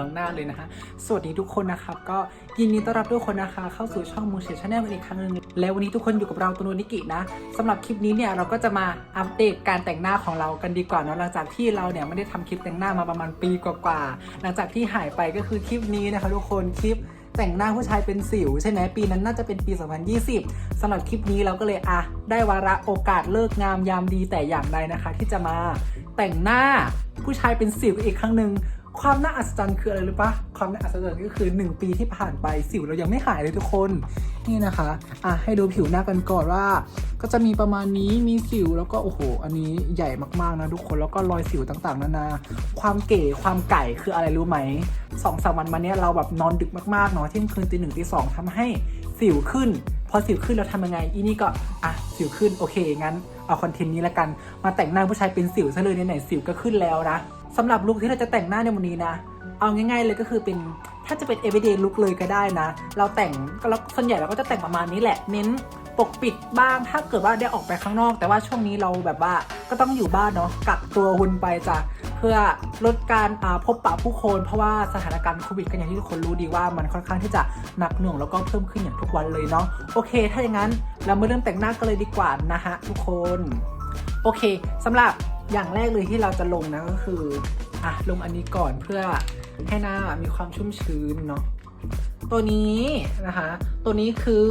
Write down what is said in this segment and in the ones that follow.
บังหน้าเลยนะคะ สวัสดีทุกคนนะครับ ก็ยินดีต้อนรับทุกคนนะคะ เข้าสู่ช่องมูเชชแนลกันอีกครั้งหนึงแล้ววันนี้ทุกคนอยู่กับเราตัวโนนิกินะสำหรับคลิปนี้เนี่ยเราก็จะมาอัปเดตการแต่งหน้าของเรากันดีกว่าเนะหลังจากที่เราเนี่ยไม่ได้ทำคลิปแต่งหน้ามาประมาณปีกว่าๆหลังจากที่หายไปก็คือคลิปนี้นะคะทุกคนคลิปแต่งหน้าผู้ชายเป็นสิวใช่ไหมปีนั้นน่าจะเป็นปี 2020สำหรับคลิปนี้เราก็เลยอะได้วาระโอกาสเลิกงามยามดีแต่อย่างใดนะคะ ที่จะมาแต่งหน้าผู้ชายเป็นสิวอีกครั้งหนึ่ง ความน่าอัศจรรย์คืออะไรรู้ปะความน่าอัศจรรย์ก็คือ 1 ปีที่ผ่านไปสิวเรายังไม่หายเลยทุกคน นี่นะคะอะให้ดูผิวหน้ากันก่อนว่า ก็จะมีประมาณนี้มีสิวแล้วก็โอ้โห อันนี้ใหญ่มากๆนะทุกคนแล้วก็รอยสิวต่างๆนานาความเก๋ความไก่คืออะไรรู้ไหมสองสามวันมาเนี้ยเราแบบนอนดึกมากๆเนาะเที่ยงคืนตีหนึ่งตีสองทำให้สิวขึ้นพอสิวขึ้นเราทำยังไง อีนี่ก็ อะ สิวขึ้น โอเค งั้น เอาคอนเทนต์นี้ละกัน มาแต่งหน้าผู้ชายเป็นสิวซะเลยไหนๆสิวก็ขึ้นแล้วนะ สำหรับลุคที่เราจะแต่งหน้าในวันนี้นะ เอาง่ายๆเลยก็คือเป็นถ้าจะเป็น everyday look เลยก็ได้นะ เราแต่งก็แล้วส่วนใหญ่เราก็จะแต่งประมาณนี้แหละ เน้นปกปิดบ้าง ถ้าเกิดว่าได้ออกไปข้างนอก แต่ว่าช่วงนี้เราแบบว่าก็ต้องอยู่บ้านเนาะกักตัวหุ่นไปจ้ะเพื่อลดการาพบปะผู้คน เพราะว่าสถานการณ์โควิดกันอย่างที่ทุกคนรู้ดีว่ามันค่อนข้างที่จะหนักหน่วงแล้วก็เพิ่มขึ้นอย่างทุกวันเลยเนาะโอเค ถ้าอย่างนั้นเรามาเริ่มแต่งหน้ากันเลยดีกว่านะฮะทุกคน โอเคสำหรับ อย่างแรกเลยที่เราจะลงนะก็คืออะลงอันนี้ก่อนเพื่อให้หน้ามีความชุ่มชื้นเนาะตัวนี้นะคะ ตัวนี้คือ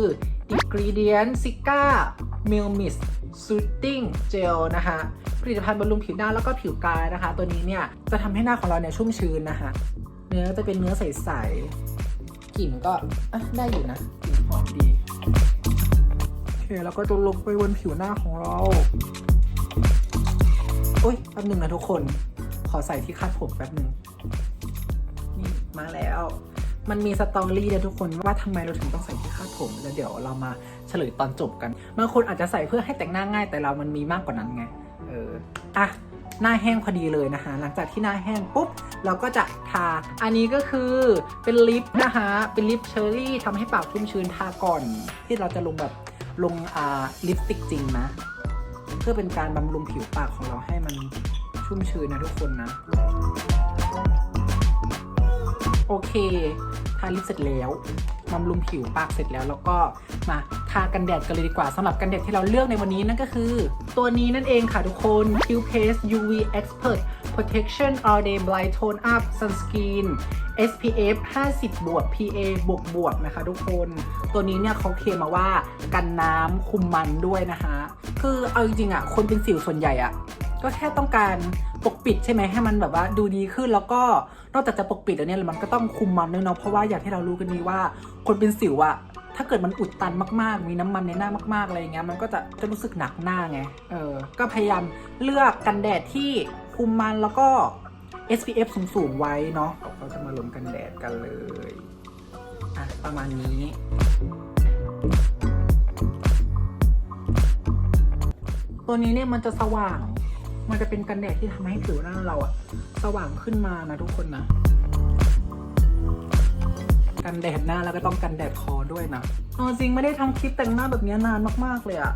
ingredient Sika Mil m i s Soothing Gel นะคะผลิตภัณฑ์บำรุงผิวหน้าแล้วก็ผิวกายนะคะ ตัวนี้เนี่ยจะทำให้หน้าของเราเนี่ยชุ่มชื้นนะคะ เนื้อจะเป็นเนื้อใสๆกลิ่นก็ได้อยู่นะกลิ่นหอมดีโอเคแล้วก็จะลงไปบนผิวหน้าของเรา อุ้ยแป๊บหนึ่งนะทุกคน ขอใส่ที่คาดผมแป๊บหนึ่งนี่มาแล้ว มันมีสตอรี่นะทุกคนว่าทำไมเราถึงต้องใส่ที่คาดผม แล้วเดี๋ยวเรามาเฉลยตอนจบกันบางคนอาจจะใส่เพื่อให้แต่งหน้าง่าย แต่เรามันมีมากกว่านั้นไง เอออะหน้าแห้งพอดีเลยนะคะหลังจากที่หน้าแห้งปุ๊บ เราก็จะทา อันนี้ก็คือเป็นลิปนะคะเป็นลิปเชอร์รี่ทำให้ปากชุ่มชื้นทาก่อน ที่เราจะลงแบบลงอ่าลิปสติกจริงนะ เพื่อเป็นการบำรุงผิวปากของเราให้มันชุ่มชื้นนะทุกคนนะ โอเคทาลิปเสร็จแล้วบำรุงผิวปากเสร็จแล้ว แล้วก็มาทากันแดดกันเลยดีกว่าสำหรับกันแดดที่เราเลือกในวันนี้นั่นก็คือ ตัวนี้นั่นเองค่ะทุกคน Q Paste UV Expert Protection All Day Bright Tone Up Sunscreen SPF 50 บวก PA บวกบวกนะคะทุกคน ตัวนี้เนี่ยเขาเคลมมาว่ากันน้ำคุมมันด้วยนะคะ คือเอาจริงๆอะ คนเป็นสิวส่วนใหญ่อะ ก็แค่ต้องการปกปิดใช่ไหมให้มันแบบว่าดูดีขึ้นแล้วก็นอกจากจะปกปิดแล้วเนี่ยมันก็ต้องคุมมันด้วยเนาะเพราะว่าอย่างที่เรารู้กันดีว่า คนเป็นสิวอะถ้าเกิดมันอุดตันมากๆ มีน้ำมันในหน้ามากๆ อะไรอย่างเงี้ย มันก็จะจะรู้สึกหนักหน้าไง เออ ก็พยายามเลือกกันแดดที่ คุมมันแล้วก็ SPF สูงๆไว้เนาะเราจะมาลงกันแดดกันเลยอะประมาณนี้ตัวนี้เนี่ยมันจะสว่าง มันจะเป็นกันแดดที่ทำให้ผิวหน้าเราอะสว่างขึ้นมานะทุกคนนะ กันแดดหน้าแล้วก็ต้องกันแดดคอด้วยนะเอาจริงไม่ได้ทำคลิปแต่งหน้าแบบนี้นานมากๆเลยอะ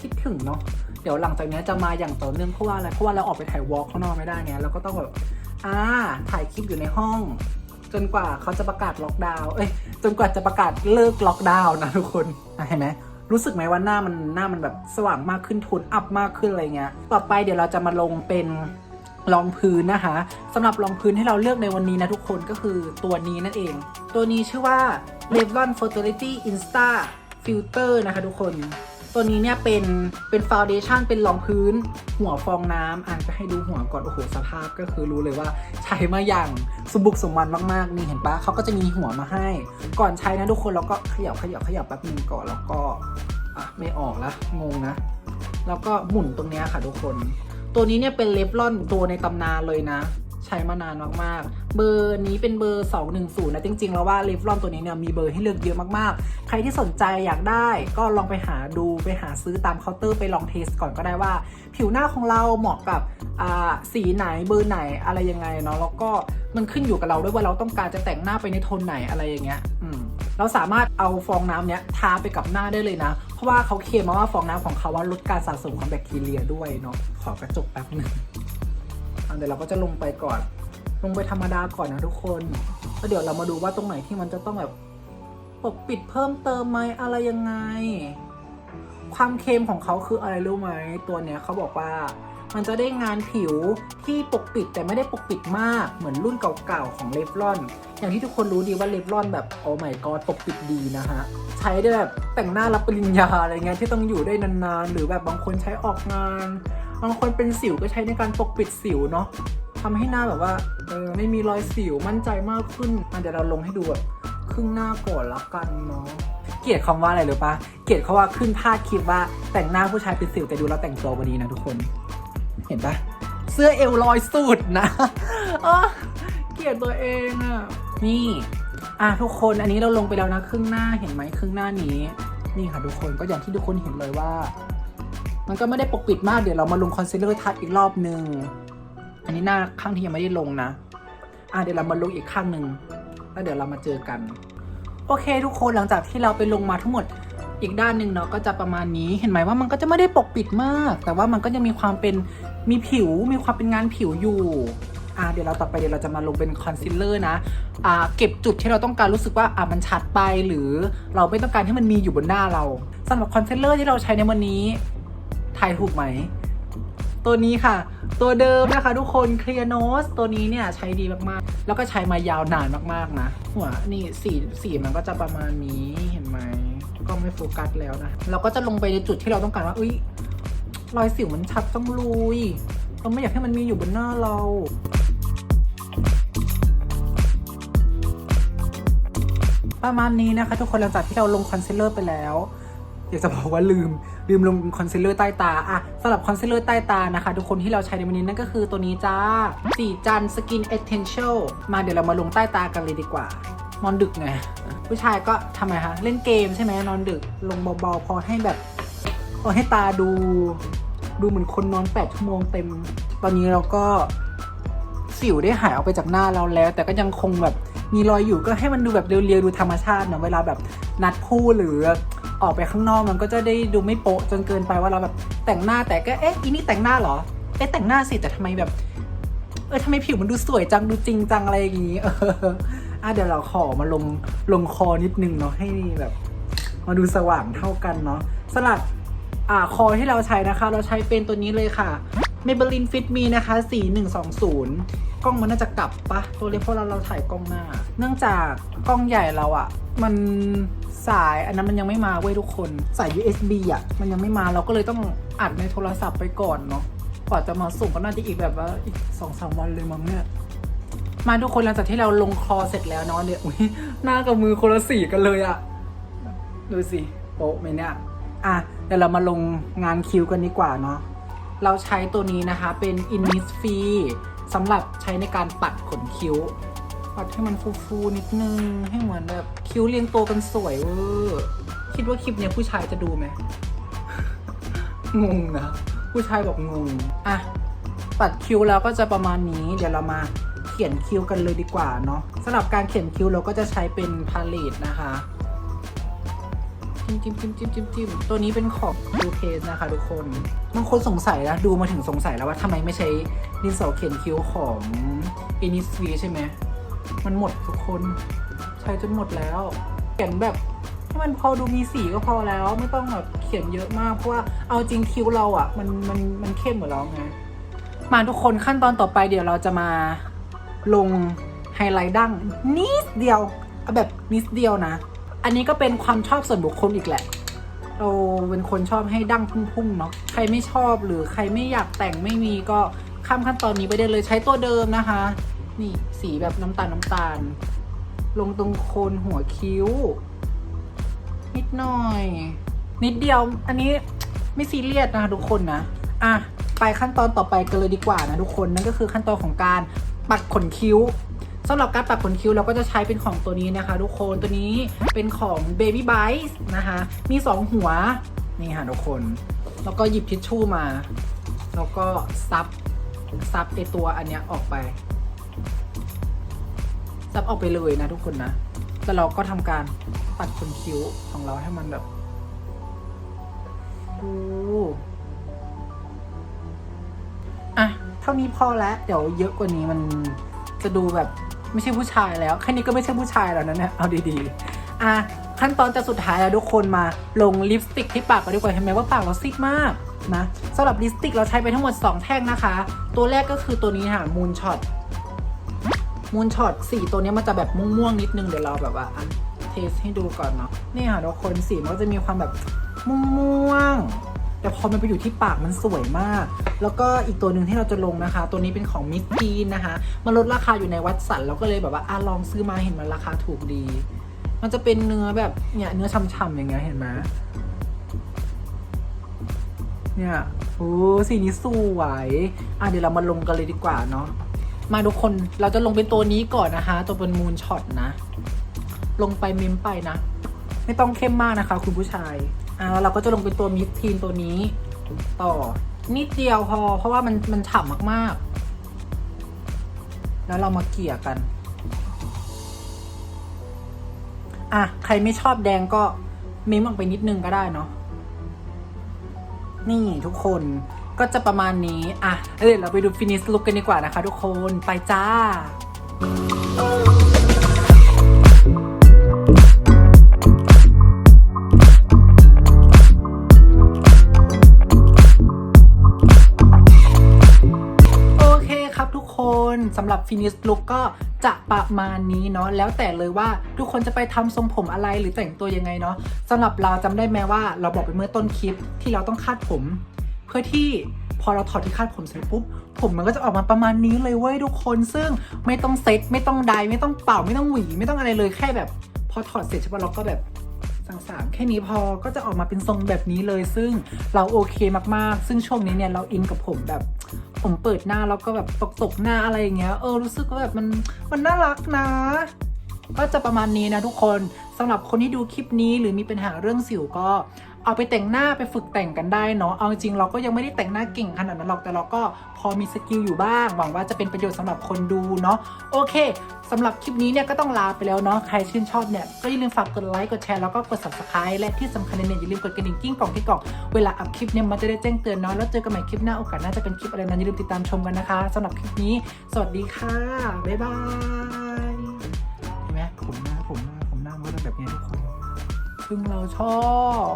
คิดถึงเนาะ เดี๋ยวหลังจากนี้จะมาอย่างต่อเนื่องเพราะว่าอะไรเพราะว่าเราออกไปถ่ายวอล์กข้างนอกไม่ได้ไงเราก็ต้องแบบอ่าถ่ายคลิปอยู่ในห้อง จนกว่าเขาจะประกาศล็อกดาวน์เอ้ยจนกว่าจะประกาศเลิกล็อกดาวน์นะทุกคนเห็นไหมรู้สึกไหมว่าหน้ามันหน้ามันแบบสว่างมากขึ้นโทนอัพมากขึ้นอะไรเงี้ยต่อไปเดี๋ยวเราจะมาลงเป็นรองพื้นนะคะสำหรับรองพื้นที่เราเลือกในวันนี้นะทุกคนก็คือตัวนี้นั่นเอง ตัวนี้ชื่อว่า Revlon Fertility Insta Filter นะคะทุกคน ตัวนี้เนี่ยเป็นเป็นฟาวเดชั่นเป็นรองพื้น หัวฟองน้ำอ่านจะให้ดูหัวก่อน โอ้โห สภาพก็คือรู้เลยว่าใช้มาอย่างสมบุกสมบันมากๆ นี่เห็นปะเขาก็จะมีหัวมาให้ ก่อนใช้นะทุกคนเราก็เขยับขยับขยับแป๊บนึงก่อนแล้วก็อะไม่ออกละงงนะ แล้วก็หมุนตรงเนี้ยค่ะทุกคน ตัวนี้เนี่ยเป็นเลฟลอนตัวในตำนานเลยนะ ใช้มานานมากๆ เบอร์นี้เป็นเบอร์ 210 นะ จริง ๆ แล้วว่าเลฟลอนตัวนี้เนี่ยมีเบอร์ให้เลือกเยอะมากๆ ใครที่สนใจอยากได้ก็ลองไปหาดูไปหาซื้อตามเคาน์เตอร์ไปลองเทสก่อนก็ได้ว่า ผิวหน้าของเราเหมาะกับอ่าสีไหนเบอร์ไหนอะไรยังไงเนาะแล้วก็มันขึ้นอยู่กับเราด้วยว่าเราต้องการจะแต่งหน้าไปในโทนไหนอะไรอย่างเงี้ยอืมเราสามารถเอาฟองน้ำเนี้ยทาไปกับหน้าได้เลยนะ เพราะว่าเขาเคลมมาว่าฟองน้ำของเขาว่าลดการสะสมของแบคทีเรียด้วยเนาะขอกระจกแป๊บหนึ่ง เดี๋ยวเราก็จะลงไปก่อน ลงไปธรรมดาก่อนนะทุกคนแล้วเดี๋ยวเรามาดูว่าตรงไหนที่มันจะต้องแบบปกปิดเพิ่มเติมไหมอะไรยังไง ความเค็มของเขาคืออะไรรู้ไหมตัวเนี้ยเขาบอกว่ามันจะได้งานผิวที่ปกปิดแต่ไม่ได้ปกปิดมากเหมือนรุ่นเก่าๆของเลฟลอน อย่างที่ทุกคนรู้ดีว่าเลฟลอนแบบโอ้ไม่กอดปกปิดดีนะฮะ ใช้ได้แบบแต่งหน้ารับปริญญาอะไรเงี้ยที่ต้องอยู่ได้นานๆ หรือแบบบางคนใช้ออกงาน บางคนเป็นสิวก็ใช้ในการปกปิดสิวเนาะทำให้หน้าแบบว่าเออไม่มีรอยสิวมั่นใจมากขึ้นอะเดี๋ยวเราลงให้ดูแบบครึ่งหน้าก่อนละกันเนาะเกลียดคำว่าอะไรหรือปะเกลียดเขาว่าขึ้นพาดคลิปว่าแต่งหน้าผู้ชายเป็นสิวแต่ดูเราแต่งตัววันนี้นะทุกคน เห็นปะเสื้อเอวลอยสุดนะเออเกลียดตัวเองอะนี่อะทุกคนอันนี้เราลงไปแล้วนะครึ่งหน้าเห็นไหมครึ่งหน้านี้ นี่ค่ะทุกคนก็อย่างที่ทุกคนเห็นเลยว่า มันก็ไม่ได้ปกปิดมากเดี๋ยวเรามาลงคอนซีลเลอร์ทัดอีกรอบหนึ่งอันนี้หน้าข้างที่ยังไม่ได้ลงนะ อะเดี๋ยวเรามาลงอีกข้างหนึ่งแล้วเดี๋ยวเรามาเจอกัน โอเคทุกคนหลังจากที่เราไปลงมาทั้งหมดอีกด้านหนึ่งเนาะก็จะประมาณนี้เห็นไหมว่ามันก็จะไม่ได้ปกปิดมาก แต่ว่ามันก็ยังมีความเป็นมีผิวมีความเป็นงานผิวอยู่อะเดี๋ยวเราต่อไปเดี๋ยวเราจะมาลงเป็นคอนซีลเลอร์นะอ่าเก็บจุดที่เราต้องการรู้สึกว่าอะมันชัดไปหรือเราไม่ต้องการให้มันมีอยู่บนหน้าเราสำหรับคอนซีลเลอร์ที่เราใช้ในวันนี้ ทายถูกไหม ตัวนี้ค่ะ ตัวเดิมนะคะทุกคน Clear Nose ตัวนี้เนี่ยใช้ดีมากๆ แล้วก็ใช้มายาวนานมากๆนะหัวนี่สีสีมันก็จะประมาณนี้เห็นไหมก็ไม่โฟกัสแล้วนะ เราก็จะลงไปในจุดที่เราต้องการว่าอุ้ยรอยสิวมันชัดต้องลุยเราไม่อยากให้มันมีอยู่บนหน้าเราประมาณนี้นะคะทุกคนหลังจากที่เราลงคอนซีลเลอร์ไปแล้ว อยากจะบอกว่าลืมลืมลงคอนซีลเลอร์ใต้ตาอะสำหรับคอนซีลเลอร์ใต้ตานะคะ ทุกคนที่เราใช้ในวันนี้นั่นก็คือตัวนี้จ้าสีจันสกินเอเทนเชลมาเดี๋ยวเรามาลงใต้ตากันเลยดีกว่า นอนดึกไง ผู้ชายก็ทำไมคะเล่นเกมใช่ไหมนอนดึกลงเบาๆพอให้แบบพอให้ตาดู ดูเหมือนคนนอนแปดชั่วโมงเต็ม ตอนนี้เราก็สิวได้หายออกไปจากหน้าเราแล้ว แต่ก็ยังคงแบบมีรอยอยู่ก็ให้มันดูแบบเรียวๆดูธรรมชาติเนอะเวลาแบบ นัดคู่หรือออกไปข้างนอกมันก็จะได้ดูไม่โป๊ะจนเกินไปว่าเราแบบแต่งหน้าแต่ก็เอ๊ะอีนี่แต่งหน้าเหรอเอ๊ะแต่งหน้าสิแต่ทำไมแบบเออทำไมผิวมันดูสวยจังดูจริงจังอะไรอย่างงี้เอออะเดี๋ยวเราขอมาลงลงคอนิดนึงเนาะให้แบบ มาดูสว่างเท่ากันเนาะสลับอ่าคอที่เราใช้นะคะ เราใช้เป็นตัวนี้เลยค่ะ Maybelline Fit Me นะคะ4120 กล้องมันน่าจะกลับปะตัวเล็กเพราะเราเราถ่ายกล้องหน้า เนื่องจากกล้องใหญ่เราอะมัน สายอันนั้นมันยังไม่มาเว้ยทุกคนสาย USB อะมันยังไม่มาเราก็เลยต้องอัดในโทรศัพท์ไปก่อนเนาะกว่าจะมาส่งก็น่าจะอีกแบบว่าอีกสองสามวันเลยมั้งเนี่ยมาทุกคนหลังจากที่เราลงคอเสร็จแล้วเนาะเดี๋ยอุ๊ยหน้ากับมือคนละสีกันเลยอะดูสิโป๊ะไหมเนี่ยอะเดี๋ยวเรามาลงงานคิวกันดีกว่าเนาะเราใช้ตัวนี้นะคะเป็น Innisfree สำหรับใช้ในการปัดขนคิ้ว ปัดให้มันฟูๆนิดนึง ให้เหมือนแบบคิ้วเรียงตัวกันสวยเวอร์คิดว่าคลิปเนี้ยผู้ชายจะดูไหม งงนะ ผู้ชายบอกงง อะ ปัดคิ้วแล้วก็จะประมาณนี้ เดี๋ยวเรามาเขียนคิ้วกันเลยดีกว่าเนาะสำหรับการเขียนคิ้วเราก็จะใช้เป็นพาเลตนะคะจิ้มจิ้มจิ้มจิ้มจิ้มจิ้มตัวนี้เป็นของดูเพสนะคะทุกคนบางคนสงสัยนะดูมาถึงสงสัยแล้วว่าทำไมไม่ใช้ดินสอเขียนคิ้วของ i n i s f r e e ใช่ไหม มันหมดทุกคน ใช้จนหมดแล้ว เขียนแบบให้มันพอดูมีสีก็พอแล้วไม่ต้องแบบเขียนเยอะมากเพราะว่าเอาจริงคิ้วเราอะ่ะ มันมันมันเข้มเหมือนเราไงมาทุกคนขั้นตอนต่อไปเดี๋ยวเราจะมาลงไฮไลท์ดั้งนิดเดียวเอาแบบนิดเดียวนะ อันนี้ก็เป็นความชอบส่วนบุคคลอีกแหละเราเป็นคนชอบให้ดั้งพุ่งๆเนาะใครไม่ชอบหรือใครไม่อยากแต่งไม่มีก็ข้ามขั้นตอนนี้ไปได้เลยใช้ตัวเดิมนะคะ นี่สีแบบน้ำตาลน้ำตาล ลงตรงโคนหัวคิ้ว นิดหน่อย นิดเดียว อันนี้ไม่ซีเรียสนะคะทุกคนนะ อะ ไปขั้นตอนต่อไปกันเลยดีกว่านะทุกคน นั่นก็คือขั้นตอนของการปัดขนคิ้วสำหรับการปัดขนคิ้วเราก็จะใช้เป็นของตัวนี้นะคะ ทุกคนตัวนี้เป็นของ Baby bites นะคะ มี 2 หัว นี่ค่ะทุกคน แล้วก็หยิบทิชชู่มา แล้วก็ซับซับไอตัวอันเนี้ยออกไป ซับออกไปเลยนะทุกคนนะ แล้วเราก็ทำการปัดขนคิ้วของเราให้มันแบบดูอะ เท่านี้พอแล้ว เดี๋ยวเยอะกว่านี้มันจะดูแบบไม่ใช่ผู้ชายแล้ว แค่นี้ก็ไม่ใช่ผู้ชายแล้วนะเนี่ย เอาดีๆ อะ ขั้นตอนจะสุดท้ายแล้วทุกคนมาลงลิปสติกที่ปากกันดีกว่าเห็นไหมว่าปากเราซิกมากนะสำหรับลิปสติกเราใช้ไปทั้งหมด 2 แท่งนะคะ ตัวแรกก็คือตัวนี้ค่ะมูนช็อต มูนช็อตสีตัวนี้มันจะแบบม่วงๆนิดนึงเดี๋ยวเราแบบว่าเทสให้ดูก่อนเนาะนี่ค่ะทุกคนสีมันก็จะมีความแบบม่วงๆแต่พอมันไปอยู่ที่ปากมันสวยมาก แล้วก็อีกตัวหนึ่งที่เราจะลงนะคะ ตัวนี้เป็นของมิสทีนนะคะ มันลดราคาอยู่ในวัดสันเราก็เลยแบบว่าอะลองซื้อมาเห็นมันราคาถูกดี มันจะเป็นเนื้อแบบเนี่ยเนื้อช่ำๆอย่างเงี้ยเห็นไหมเนี่ยโอ้สีนี้สวย อะเดี๋ยวเรามาลงกันเลยดีกว่าเนาะ มาทุกคนเราจะลงเป็นตัวนี้ก่อนนะคะตัวเป็นมูนช็อตนะ ลงไปเมมไปนะ ไม่ต้องเข้มมากนะคะ คุณผู้ชายอะแล้วเราก็จะลงเป็นตัวมิสทีนตัวนี้ต่อ นิดเดียวพอ เพราะว่ามันมันฉ่ำมากๆ แล้วเรามาเกลี่ยกันอะใครไม่ชอบแดงก็เมมออกไปนิดนึงก็ได้เนาะนี่ทุกคน ก็จะประมาณนี้ อะเดี๋ยวเราไปดูฟินิชลุกกันดีกว่านะคะทุกคนไปจ้าโอเคครับทุกคนสำหรับฟินิชลุกก็จะประมาณนี้เนาะแล้วแต่เลยว่าทุกคนจะไปทำทรงผมอะไรหรือแต่งตัวยังไงเนาะสำหรับเราจำได้ไหมว่าเราบอกไปเมื่อต้นคลิปที่เราต้องคาดผม เพื่อที่พอเราถอดที่คาดผมเสร็จปุ๊บ ผมมันก็จะออกมาประมาณนี้เลยเว้ยทุกคน ซึ่งไม่ต้องเซ็ตไม่ต้องไดไม่ต้องเป่าไม่ต้องหวี ไม่ต้องอะไรเลยแค่แบบ พอถอดเสร็จใช่ปะเราก็แบบสางๆแค่นี้พอก็จะออกมาเป็นทรงแบบนี้เลย ซึ่งเราโอเคมากๆ ซึ่งช่วงนี้เนี่ยเราอินกับผมแบบ ผมเปิดหน้าแล้วก็แบบตกตกๆหน้าอะไรอย่างเงี้ยเออรู้สึกว่าแบบมันมันน่ารักนะก็จะประมาณนี้นะทุกคนสำหรับคนที่ดูคลิปนี้หรือมีปัญหาเรื่องสิวก็ เอาไปแต่งหน้าไปฝึกแต่งกันได้เนาะเอาจริงๆเราก็ยังไม่ได้แต่งหน้าเก่งขนาดนั้นหรอกแต่เราก็พอมีสกิลอยู่บ้าง หวังว่าจะเป็นประโยชน์สำหรับคนดูเนาะโอเคสำหรับคลิปนี้เนี่ยก็ต้องลาไปแล้วเนาะใครชื่นชอบเนี่ยก็อย่าลืมฝากกดไลค์กดแชร์แล้วก็กด subscribe และที่สำคัญเนี่ยอย่าลืมกดกระดิ่งกิ้งกล่องที่กล่องเวลาอัพคลิปเนี่ยมันจะได้แจ้งเตือนเนาะแล้วเจอกันใหม่คลิปหน้าโอกาสหน้าจะเป็นคลิปอะไรนั้นอย่าลืมติดตามชมกันนะคะสำหรับคลิปนี้ สวัสดีค่ะบ๊ายบายเห็นไหมผมหน้าผมหน้าผมหน้ามันก็จะแบบนี้ทุกคนซึ่งเราชอบ